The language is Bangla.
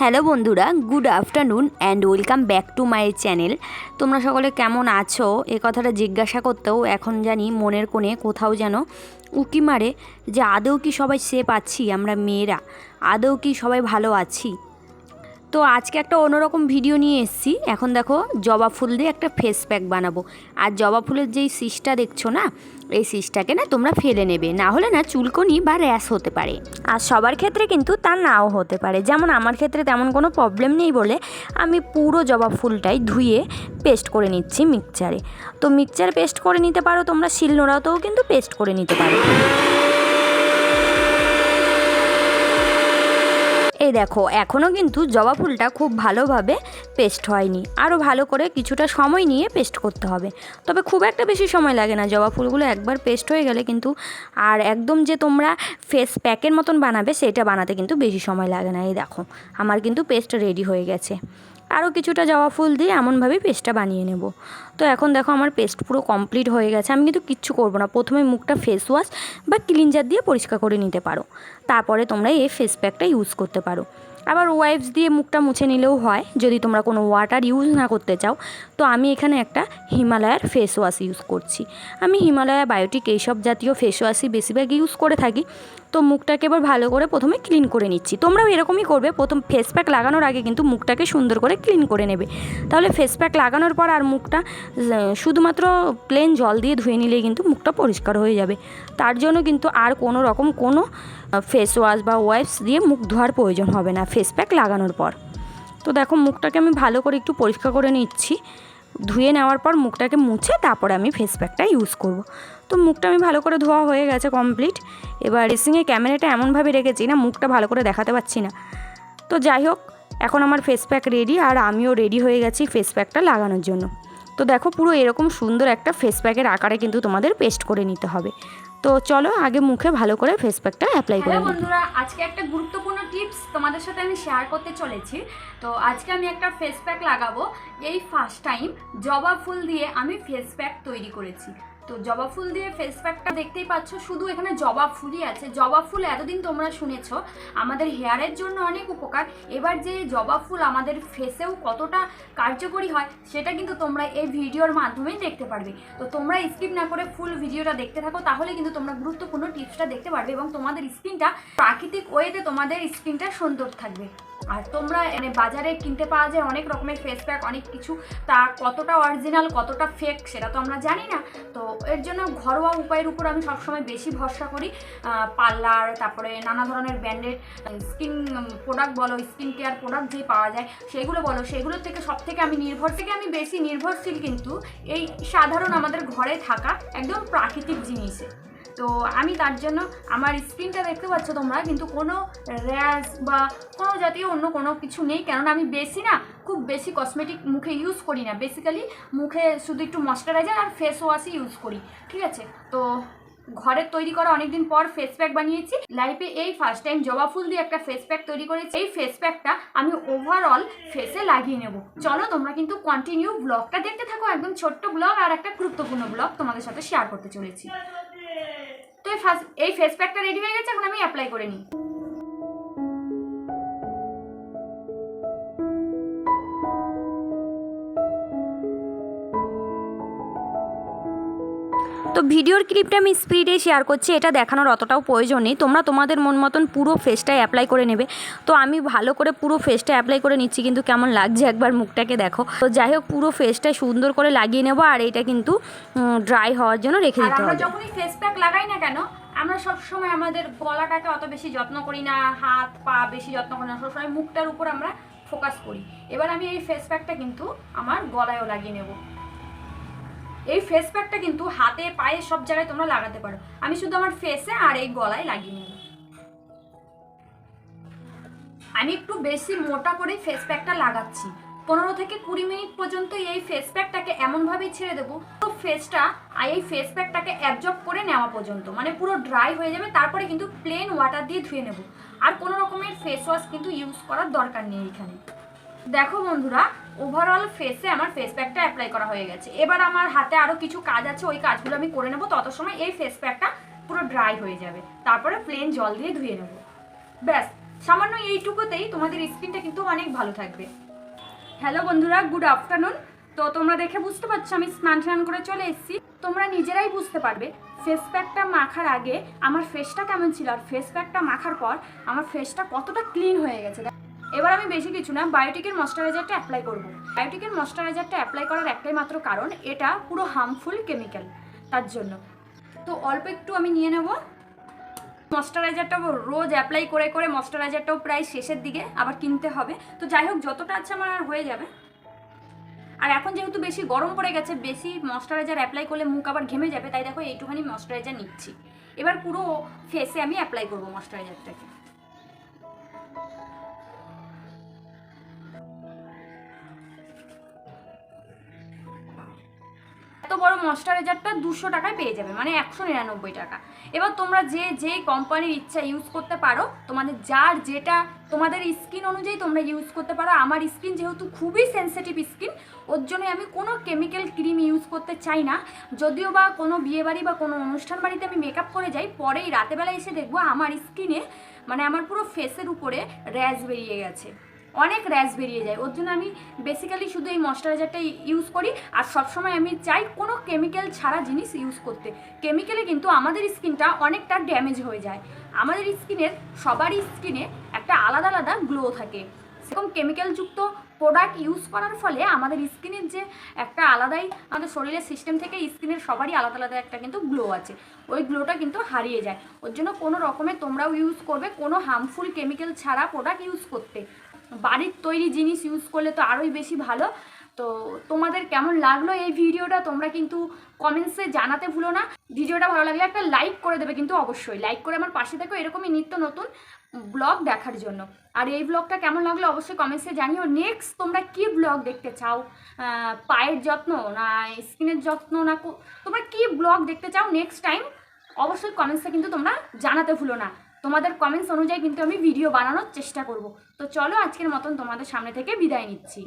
হ্যালো বন্ধুরা, good afternoon and welcome back to my channel. তোমরা সকলে কেমন আছো? এ কথাটা জিজ্ঞাসা করতেও এখন জানি মনের কোণে কোথাও যেন উকি মারে যে, আদৌ কি সবাই সেফ আছি আমরা মেয়েরা? আদৌ কি সবাই ভালো আছি? তো আজকে একটা অন্যরকম ভিডিও নিয়ে এসেছি। এখন দেখো, জবা ফুল দিয়ে একটা ফেস প্যাক বানাবো। আর জবা ফুলের যেই সিসটা দেখছ না, এই সিসটাকে না তোমরা ফেলে নেবে। না হলে না চুলকনি বা র্যাশ হতে পারে। আর সবার ক্ষেত্রে কিন্তু তা নাও হতে পারে। যেমন আমার ক্ষেত্রে তেমন কোনো প্রবলেম নেই বলে আমি পুরো জবা ফুলটাই ধুয়ে পেস্ট করে নিচ্ছি মিক্সচারে তো মিক্সচার পেস্ট করে নিতে পারো তোমরা, শিলনোড়াতেও কিন্তু পেস্ট করে নিতে পারো। এই দেখো এখনও কিন্তু জবা ফুলটা খুব ভালোভাবে পেস্ট হয়নি। আরও ভালো করে কিছুটা সময় নিয়ে পেস্ট করতে হবে। তবে খুব একটা বেশি সময় লাগে না, জবা ফুলগুলো একবার পেস্ট হয়ে গেলে কিন্তু আর একদম যে তোমরা ফেস প্যাকের মতন বানাবে, সেটা বানাতে কিন্তু বেশি সময় লাগে না। এই দেখো, আমার কিন্তু পেস্ট রেডি হয়ে গেছে। আরও কিছুটা জবা ফুল দিয়ে এমনভাবেই পেস্টটা বানিয়ে নেব। তো এখন দেখো আমার পেস্ট পুরো কমপ্লিট হয়ে গেছে। আমি কিন্তু কিচ্ছু করব না। প্রথমে মুখটা ফেস ওয়াশ বা ক্লিনজার দিয়ে পরিষ্কার করে নিতে পারো। তারপরে তোমরা এই ফেস প্যাকটা ইউজ করতে পারো। আবার ওয়াইপস দিয়ে মুখটা মুছে নিলেও হয়। যদি তোমরা কোনো ওয়াটার ইউজ না করতে চাও, তো আমি এখানে একটা হিমালয়ার ফেস ওয়াশ ইউজ করছি। আমি হিমালয়া বায়োটিক এইসব জাতীয় ফেস ওয়াশই বেশিরভাগ ইউজ করে থাকি। তো মুখটাকে এবার ভালো করে প্রথমে ক্লিন করে নিচ্ছি। তোমরাও এরকমই করবে। প্রথম ফেস প্যাক লাগানোর আগে কিন্তু মুখটাকে সুন্দর করে ক্লিন করে নেবে। তাহলে ফেস প্যাক লাগানোর পর আর মুখটা শুধুমাত্র প্লেন জল দিয়ে ধুয়ে নিলেই কিন্তু মুখটা পরিষ্কার হয়ে যাবে। তার জন্য কিন্তু আর কোনো রকম কোনো ফেস ওয়াশ বা ওয়াইপস দিয়ে মুখ ধোয়ার প্রয়োজন হবে না ফেস প্যাক লাগানোর পর। তো দেখো মুখটাকে আমি ভালো করে একটু পরিষ্কার করে নিচ্ছি। ধুয়ে নেওয়ার পর মুখটাকে মুছে তারপরে আমি ফেস প্যাকটা ইউজ করব। তো মুখটা আমি ভালো করে ধোয়া হয়ে গেছে কমপ্লিট এবার রেসিংয়ে ক্যামেরাটা এমনভাবে রেখেছি না, মুখটা ভালো করে দেখাতে পাচ্ছি না। তো যাই হোক, এখন আমার ফেস প্যাক রেডি আর আমিও রেডি হয়ে গেছি ফেস প্যাকটা লাগানোর জন্য। তো দেখো পুরো এরকম সুন্দর একটা ফেস প্যাকের আকারে কিন্তু তোমাদের পেস্ট করে নিতে হবে। তো চলো আগে মুখে ভালো করে ফেস প্যাকটা অ্যাপ্লাই করে বন্ধুরা আজকে একটা গুরুত্বপূর্ণ টিপস তোমাদের সাথে আমি শেয়ার করতে চলেছি। তো আজকে আমি একটা ফেস প্যাক লাগাবো এই ফার্স্ট টাইম জবা ফুল দিয়ে আমি ফেস প্যাক তৈরি করেছি। তো জবা ফুল দিয়ে ফেস প্যাকটা দেখতেই পাচ্ছ, শুধু এখানে জবা ফুলই আছে। জবা ফুল এতদিন তোমরা শুনেছ, আমাদের হেয়ারের জন্য অনেক উপকার। এবার যে জবা ফুল আমাদের ফেসেও কতটা কার্যকরী হয়, সেটা কিন্তু তোমরা এই ভিডিওর মাধ্যমেই দেখতে পারবে। তো তোমরা স্কিপ না করে ফুল ভিডিওটা দেখতে থাকো, তাহলে কিন্তু তোমরা গুরুত্বপূর্ণ টিপসটা দেখতে পারবে এবং তোমাদের স্কিনটা প্রাকৃতিক ওয়েতে তোমাদের স্কিনটা সুন্দর থাকবে। আর তোমরা মানে বাজারে কিনতে পাওয়া যায় অনেক রকমের ফেস প্যাক অনেক কিছু। তা কতটা অরিজিনাল কতটা ফেক সেটা তো আমরা জানি না। তো এর জন্য ঘরোয়া উপায়ের উপর আমি সবসময় বেশি ভরসা করি। পার্লার তারপরে নানা ধরনের ব্র্যান্ডেড স্কিন প্রোডাক্ট বলো স্কিন কেয়ার প্রোডাক্ট যে পাওয়া যায়, সেগুলো বলো, সেগুলোর থেকে সব থেকে আমি নির্ভর, থেকে আমি বেশি নির্ভরশীল কিন্তু এই সাধারণ আমাদের ঘরে থাকা একদম প্রাকৃতিক জিনিসে। তো আমি তার জন্য আমার স্কিনটা দেখতে পাচ্ছ তোমরা, কিন্তু কোনো র্যাশ বা কোনো জাতীয় অন্য কোনো কিছু নেই, কেননা আমি বেশি না, খুব বেশি কসমেটিক মুখে ইউজ করি না। বেসিক্যালি মুখে শুধু একটু ময়শ্চারাইজার আর ফেস ওয়াশই ইউজ করি, ঠিক আছে? তো ঘরের তৈরি করা অনেকদিন পর ফেস প্যাক বানিয়েছি। লাইফে এই ফার্স্ট টাইম জবা ফুল দিয়ে একটা ফেস প্যাক তৈরি করেছি। এই ফেস প্যাকটা আমি ওভারঅল ফেসে লাগিয়ে নেব। চলো তোমরা কিন্তু কন্টিনিউ ব্লগটা দেখতে থাকো। একদম ছোট্ট ব্লগ আর একটা গুরুত্বপূর্ণ ব্লগ তোমাদের সাথে শেয়ার করতে চলেছি। তো এই ফেস প্যাকটা রেডি হয়ে গেছে এখন আমি অ্যাপ্লাই করে নিই। তো ভিডিওর ক্লিপটা আমি স্পিডে শেয়ার করছি এটা দেখানোর অতটাও প্রয়োজন নেই। তোমরা তোমাদের মন মতন পুরো ফেসটাই অ্যাপ্লাই করে নেবে। তো আমি ভালো করে পুরো ফেসটা অ্যাপ্লাই করে নিচ্ছি কিন্তু কেমন লাগছে একবার মুখটাকে দেখো। তো যাই হোক পুরো ফেসটাই সুন্দর করে লাগিয়ে নেব আর এটা কিন্তু ড্রাই হওয়ার জন্য রেখে দিতে হবে। যখনই ফেস প্যাক লাগাই না কেন আমরা সবসময় আমাদের গলাটাকে অত বেশি যত্ন করি না হাত পা বেশি যত্ন করি না সবসময় মুখটার উপর আমরা ফোকাস করি। এবার আমি এই ফেস প্যাকটা কিন্তু আমার গলায়ও লাগিয়ে নেব। এই ফেস প্যাকটা কিন্তু হাতে, পায়ে সব জায়গায় তোমরা লাগাতে পারো। আমি শুধু আমার ফেসে আর এই গলায় লাগিয়ে নেব। আমি একটু বেশি মোটা করে ফেস প্যাকটা লাগাচ্ছি। পনেরো থেকে কুড়ি মিনিট পর্যন্ত এই ফেস প্যাকটাকে এমনভাবেই ছেড়ে দেবো তো ফেসটা আর এই ফেস প্যাকটাকে অ্যাবজর্ব করে নেওয়া পর্যন্ত। মানে পুরো ড্রাই হয়ে যাবে, তারপরে কিন্তু প্লেন ওয়াটার দিয়ে ধুয়ে নেব। আর কোনো রকমের ফেস ওয়াশ কিন্তু ইউজ করার দরকার নেই এখানে। দেখো বন্ধুরা ওভারঅল ফেসে আমার ফেস প্যাকটা অ্যাপ্লাই করা হয়ে গেছে। এবার আমার হাতে আরও কিছু কাজ আছে, ওই কাজগুলো আমি করে নেব, তত সময় এই ফেস প্যাকটা পুরো ড্রাই হয়ে যাবে। তারপরে প্লেন জল দিয়ে ধুয়ে নেব। ব্যাস, সামান্য এইটুকুতেই তোমাদের স্কিনটা কিন্তু অনেক ভালো থাকবে। হ্যালো বন্ধুরা গুড আফটারনুন তো তোমরা দেখে বুঝতে পারছ, আমি স্নান টান করে চলে এসেছি। তোমরা নিজেরাই বুঝতে পারবে ফেস প্যাকটা মাখার আগে আমার ফেসটা কেমন ছিল, আর ফেস প্যাকটা মাখার পর আমার ফেসটা কতটা ক্লিন হয়ে গেছে। এবার আমি বেশি কিছু না বায়োটিকের ময়শ্চারাইজারটা অ্যাপ্লাই করব। বায়োটিকের ময়শ্চারাইজারটা অ্যাপ্লাই করার একটাই মাত্র কারণ, এটা পুরো হার্মফুল কেমিক্যাল তার জন্য। তো অল্প একটু আমি নিয়ে নেব। ময়শ্চারাইজারটা রোজ অ্যাপ্লাই করে করে ময়শ্চারাইজারটাও প্রায় শেষের দিকে আবার কিনতে হবে। তো যাই হোক, যতটা আছে আমার আর হয়ে যাবে। আর এখন যেহেতু বেশি গরম পড়ে গেছে, বেশি ময়শ্চারাইজার অ্যাপ্লাই করলে মুখ আবার ঘেমে যাবে, তাই দেখো এইটুখানি ময়শ্চারাইজার নিচ্ছি। এবার পুরো ফেসে আমি অ্যাপ্লাই করব ময়শ্চারাইজারটাকে এত বড় ময়শ্চারাইজারটা দুশো টাকায় পেয়ে যাবে মানে একশো নিরানব্বই টাকা। এবার তোমরা যে যে কোম্পানির ইচ্ছা ইউজ করতে পারো, তোমাদের যার যেটা, তোমাদের স্কিন অনুযায়ী তোমরা ইউজ করতে পারো, আমার স্কিন যেহেতু খুবই সেনসিটিভ স্কিন ওর জন্য আমি কোনো কেমিক্যাল ক্রিম ইউজ করতে চাই না। যদিও বা কোনো বিয়েবাড়ি বা কোনো অনুষ্ঠান বাড়িতে আমি মেকআপ করে যাই, পরেই রাতেবেলা এসে দেখব আমার স্কিনে মানে আমার পুরো ফেসের উপরে র্যাশ বেরিয়ে গেছে। অনেক র্যাশ বেরিয়ে যায়। ওর জন্য আমি বেসিক্যালি শুধু এই ময়শ্চারাইজারটা ইউজ করি আর সবসময় আমি চাই কোনো কেমিক্যাল ছাড়া জিনিস ইউজ করতে। কেমিক্যালে কিন্তু আমাদের স্কিনটা অনেকটা ড্যামেজ হয়ে যায়। আমাদের স্কিনের সবারই স্কিনে একটা আলাদা আলাদা গ্লো থাকে। সেরকম কেমিক্যালযুক্ত প্রোডাক্ট ইউজ করার ফলে আমাদের স্কিনের যে একটা আলাদাই, আমাদের শরীরের সিস্টেম থেকে স্কিনের সবারই আলাদা আলাদা একটা কিন্তু গ্লো আছে। ওই গ্লোটা কিন্তু হারিয়ে যায়। ওর জন্য কোনো রকমের তোমরাও ইউজ করবে কোনো হার্মফুল কেমিক্যাল ছাড়া প্রোডাক্ট ইউজ করতে। বাড়ির তৈরি জিনিস ইউজ করলে তো আরোই বেশি ভালো। তো তোমাদের কেমন লাগল এই ভিডিওটা? তোমরা কিন্তু কমেন্টসে জানাতে ভুলো না। ভিডিওটা ভালো লাগলে একটা লাইক করে দেবে কিন্তু অবশ্যই। লাইক করে আমার পাশে থেকো, এরকমই নিত্য নতুন ব্লগ দেখার জন্য। আর এই ব্লগটা কেমন লাগল অবশ্যই কমেন্টসে জানিও। নেক্সট তোমরা কি ব্লগ দেখতে চাও? পায়ের যত্ন না স্কিনের যত্ন না তোমরা কি ব্লগ দেখতে চাও নেক্সট টাইম অবশ্যই কমেন্টসে কিন্তু তোমরা জানাতে ভুলো না। তোমাদের কমেন্টস অনুযায়ী কিন্তু আমি ভিডিও বানানোর চেষ্টা করব। তো চলো আজকের মতন তোমাদের সামনে থেকে বিদায় নিচ্ছি।